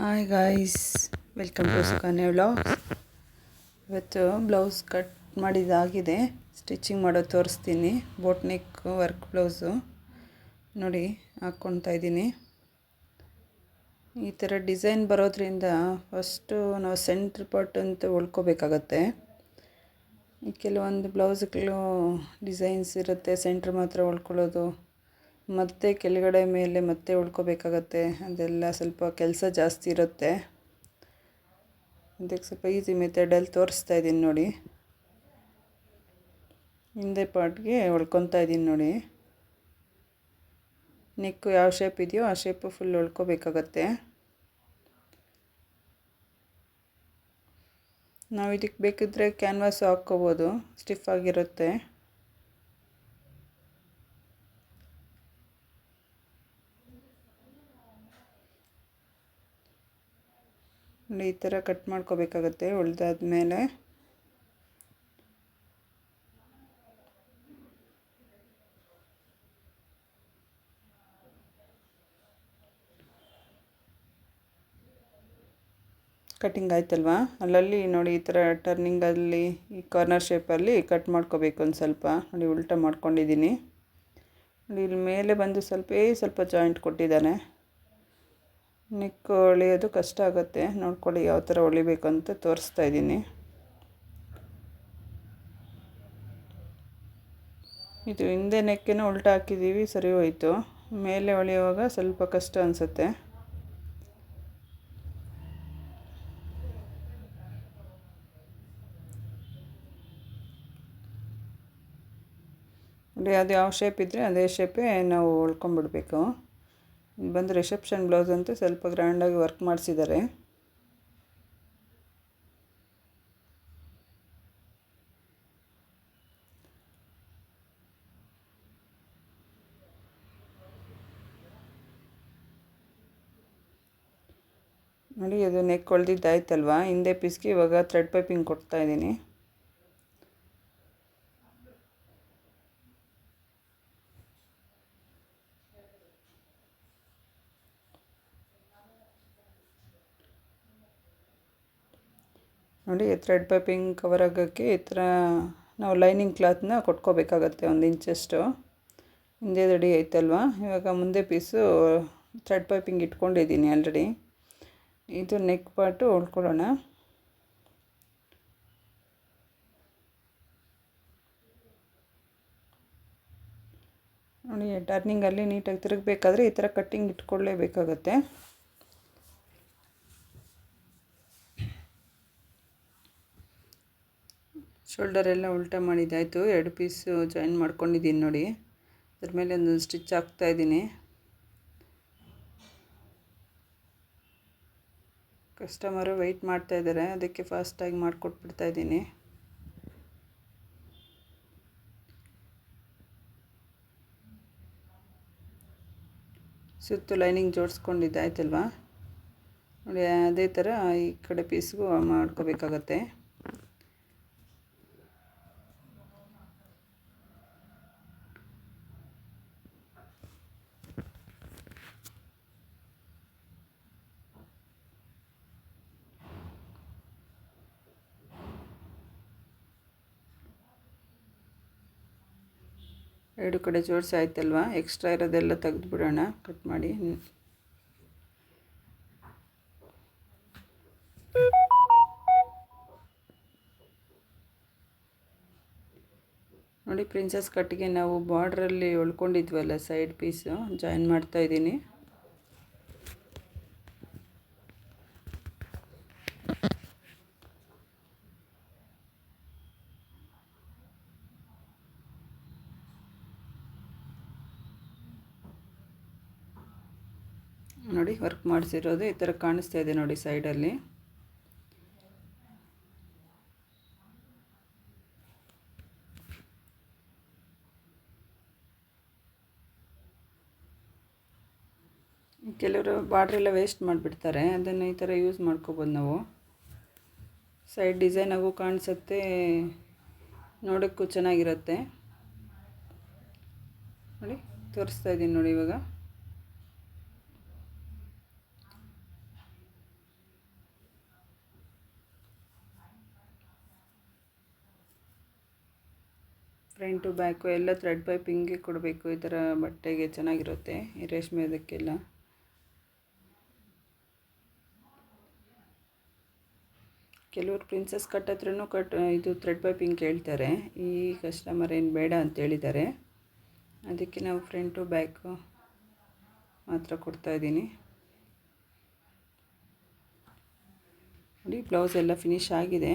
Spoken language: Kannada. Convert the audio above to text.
Hi guys welcome to Sukhane vlogs ಇವತ್ತು ಬ್ಲೌಸ್ ಕಟ್ ಮಾಡಿದಾಗಿದೆ ಸ್ಟಿಚಿಂಗ್ ಮಾಡೋದು ತೋರಿಸ್ತೀನಿ. ಬೋಟ್ನಿಕ್ ವರ್ಕ್ ಬ್ಲೌಸು ನೋಡಿ ಹಾಕ್ಕೊಳ್ತಾ ಇದ್ದೀನಿ. ಈ ಥರ ಡಿಸೈನ್ ಬರೋದ್ರಿಂದ ಫಸ್ಟು ನಾವು ಸೆಂಟ್ರ್ ಪಾರ್ಟ್ ಅಂತ ಉಳ್ಕೋಬೇಕಾಗತ್ತೆ. ಕೆಲವೊಂದು ಬ್ಲೌಸ್ಗಳು ಡಿಸೈನ್ಸ್ ಇರುತ್ತೆ ಸೆಂಟ್ರ್ ಮಾತ್ರ ಉಳ್ಕೊಳ್ಳೋದು. ಮತ್ತೆ ಕೆಳಗಡೆ ಮೇಲೆ ಮತ್ತೆ ಉಳ್ಕೋಬೇಕಾಗತ್ತೆ. ಅದೆಲ್ಲ ಸ್ವಲ್ಪ ಕೆಲಸ ಜಾಸ್ತಿ ಇರುತ್ತೆ. ಅದಕ್ಕೆ ಸ್ವಲ್ಪ ಈಸಿ ಮೆಥಡಲ್ಲಿ ತೋರಿಸ್ತಾ ಇದ್ದೀನಿ ನೋಡಿ. ಹಿಂದೆ ಪಾರ್ಟ್ಗೆ ಉಳ್ಕೊತಾ ಇದ್ದೀನಿ ನೋಡಿ. ನೆಕ್ಕು ಯಾವ ಶೇಪ್ ಇದೆಯೋ ಆ ಶೇಪು ಫುಲ್ ಉಳ್ಕೋಬೇಕಾಗತ್ತೆ. ನಾವು ಇದಕ್ಕೆ ಬೇಕಿದ್ದರೆ ಕ್ಯಾನ್ವಾಸ್ ಹಾಕ್ಕೋಬೋದು. ಸ್ಟಿಫ್ ಆಗಿರುತ್ತೆ. ಈ ಥರ ಕಟ್ ಮಾಡ್ಕೋಬೇಕಾಗತ್ತೆ, ಉಳ್ದಾದ್ಮೇಲೆ. ಕಟಿಂಗ್ ಆಯ್ತಲ್ವಾ? ಅಲ್ಲಲ್ಲಿ ನೋಡಿ ಈ ಥರ ಟರ್ನಿಂಗಲ್ಲಿ, ಈ ಕಾರ್ನರ್ ಶೇಪಲ್ಲಿ ಕಟ್ ಮಾಡ್ಕೋಬೇಕು ಒಂದು ಸ್ವಲ್ಪ. ನೋಡಿ ಉಲ್ಟ ಮಾಡ್ಕೊಂಡಿದ್ದೀನಿ. ನೋಡಿ, ಇಲ್ಲಿ ಮೇಲೆ ಬಂದು ಸ್ವಲ್ಪ ಸ್ವಲ್ಪ ಜಾಯಿಂಟ್ ಕೊಟ್ಟಿದ್ದಾನೆ. ನೆಕ್ ಹೊಳೆಯೋದು ಕಷ್ಟ ಆಗುತ್ತೆ. ನೋಡ್ಕೊಳ್ಳಿ ಯಾವ ಥರ ಹೊಳಿಬೇಕಂತ ತೋರಿಸ್ತಾ ಇದ್ದೀನಿ. ಇದು ಹಿಂದೆ ನೆಕ್ಕೇನೋ ಉಲ್ಟಾ ಹಾಕಿದ್ದೀವಿ, ಸರಿ ಹೋಯಿತು. ಮೇಲೆ ಹೊಳೆಯುವಾಗ ಸ್ವಲ್ಪ ಕಷ್ಟ ಅನಿಸುತ್ತೆ. ಅದು ಯಾವ ಶೇಪ್ ಇದ್ದರೆ ಅದೇ ಶೇಪೇ ನಾವು ಉಳ್ಕೊಂಬಿಡ್ಬೇಕು ಬಂದು ರಿಸೆಪ್ಷನ್ ಬ್ಲೌಸ್ ಅಂತೂ ಸ್ವಲ್ಪ ಗ್ರ್ಯಾಂಡಾಗಿ ವರ್ಕ್ ಮಾಡಿಸಿದ್ದಾರೆ. ನೋಡಿ, ಅದು ನೆಕ್ ಹೊಳ್ದಿದ್ದಾಯ್ತಲ್ವಾ ಹಿಂದೆ ಪೀಸ್ಗೆ ಇವಾಗ ಥ್ರೆಡ್ ಪೈಪಿಂಗ್ ಕೊಡ್ತಾ ಇದ್ದೀನಿ. ನೋಡಿ ಥ್ರೆಡ್ ಪೈಪಿಂಗ್ ಕವರ್ ಆಗೋಕ್ಕೆ ಈ ಥರ ನಾವು ಲೈನಿಂಗ್ ಕ್ಲಾತ್ನ ಕೊಟ್ಕೋಬೇಕಾಗತ್ತೆ ಒಂದು ಇಂಚಷ್ಟು. ಹಿಂದೆ ರೆಡಿ ಐತಲ್ವಾ? ಇವಾಗ ಮುಂದೆ ಪೀಸು ಥ್ರೆಡ್ ಪೈಪಿಂಗ್ ಇಟ್ಕೊಂಡಿದ್ದೀನಿ ಆಲ್ರೆಡಿ ಇದು ನೆಕ್ ಪಾರ್ಟು ಉಳ್ಕೊಳ್ಳೋಣ. ನೋಡಿ ಟರ್ನಿಂಗಲ್ಲಿ ನೀಟಾಗಿ ತಿರುಗಬೇಕಾದ್ರೆ ಈ ಥರ ಕಟ್ಟಿಂಗ್ ಇಟ್ಕೊಳ್ಳೇಬೇಕಾಗತ್ತೆ. ಶೋಲ್ಡರ್ ಎಲ್ಲ ಉಲ್ಟಾ ಮಾಡಿದ್ದಾಯಿತು ಎರಡು ಪೀಸು ಜಾಯಿನ್ ಮಾಡ್ಕೊಂಡಿದ್ದೀನಿ ನೋಡಿ. ಅದ್ರ ಮೇಲೆ ಒಂದು ಸ್ಟಿಚ್ ಹಾಕ್ತಾಯಿದ್ದೀನಿ ಕಸ್ಟಮರು ವೆಯ್ಟ್ ಮಾಡ್ತಾಯಿದ್ದಾರೆ ಅದಕ್ಕೆ ಫಾಸ್ಟಾಗಿ ಮಾಡಿಕೊಟ್ಬಿಡ್ತಾಯಿದ್ದೀನಿ ಸುತ್ತು ಲೈನಿಂಗ್ ಜೋಡಿಸ್ಕೊಂಡಿದ್ದಾಯ್ತಲ್ವಾ ನೋಡಿ, ಅದೇ ಥರ ಈ ಕಡೆ ಪೀಸ್ಗೂ ಮಾಡ್ಕೋಬೇಕಾಗತ್ತೆ. ಎರಡು ಕಡೆ ಜೋಡಿಸಿ ಆಯ್ತಲ್ವಾ? ಎಕ್ಸ್ಟ್ರಾ ಇರೋದೆಲ್ಲ ತೆಗೆದುಬಿಡೋಣ. ಕಟ್ ಮಾಡಿ. ನೋಡಿ ಪ್ರಿನ್ಸಸ್ ಕಟ್ಟಿಗೆ ನಾವು ಬಾರ್ಡ್ರಲ್ಲಿ ಉಳ್ಕೊಂಡಿದ್ವಲ್ಲ ಸೈಡ್ ಪೀಸು ಜಾಯಿನ್ ಮಾಡ್ತಾಯಿದ್ದೀನಿ ನೋಡಿ, ವರ್ಕ್ ಮಾಡಿಸಿರೋದು ಈ ಥರ ಕಾಣಿಸ್ತಾ ಇದೆ ನೋಡಿ ಸೈಡಲ್ಲಿ. ಕೆಲವರು ಬಾರ್ಡ್ರೆಲ್ಲ ವೇಸ್ಟ್ ಮಾಡಿಬಿಡ್ತಾರೆ, ಅದನ್ನು ಈ ಥರ ಯೂಸ್ ಮಾಡ್ಕೋಬೋದು ನಾವು. ಸೈಡ್ ಡಿಸೈನಾಗೂ ಕಾಣಿಸುತ್ತೆ, ನೋಡೋಕ್ಕೂ ಚೆನ್ನಾಗಿರುತ್ತೆ. ನೋಡಿ, ತೋರಿಸ್ತಾ ಇದ್ದೀನಿ ನೋಡಿ ಇವಾಗ. ಫ್ರಂಟು ಬ್ಯಾಕು ಎಲ್ಲ ಥ್ರೆಡ್ ಪೈಪಿಂಗ್ಗೆ ಕೊಡಬೇಕು, ಈ ಥರ ಬಟ್ಟೆಗೆ ಚೆನ್ನಾಗಿರುತ್ತೆ, ಈ ರೇಷ್ಮೆ ಅದಕ್ಕೆಲ್ಲ. ಕೆಲವರು ಪ್ರಿನ್ಸಸ್ ಕಟ್ ಹತ್ರನೂ ಕಟ್ ಇದು ಥ್ರೆಡ್ ಪೈಪಿಂಗ್ ಕೇಳ್ತಾರೆ. ಈ ಕಸ್ಟಮರ್ ಏನು ಬೇಡ ಅಂತ ಹೇಳಿದ್ದಾರೆ. ಅದಕ್ಕೆ ನಾವು ಫ್ರಂಟು ಬ್ಯಾಕು ಮಾತ್ರ ಕೊಡ್ತಾಯಿದ್ದೀನಿ ನೋಡಿ ಬ್ಲೌಸ್ ಎಲ್ಲ ಫಿನಿಶ್ ಆಗಿದೆ.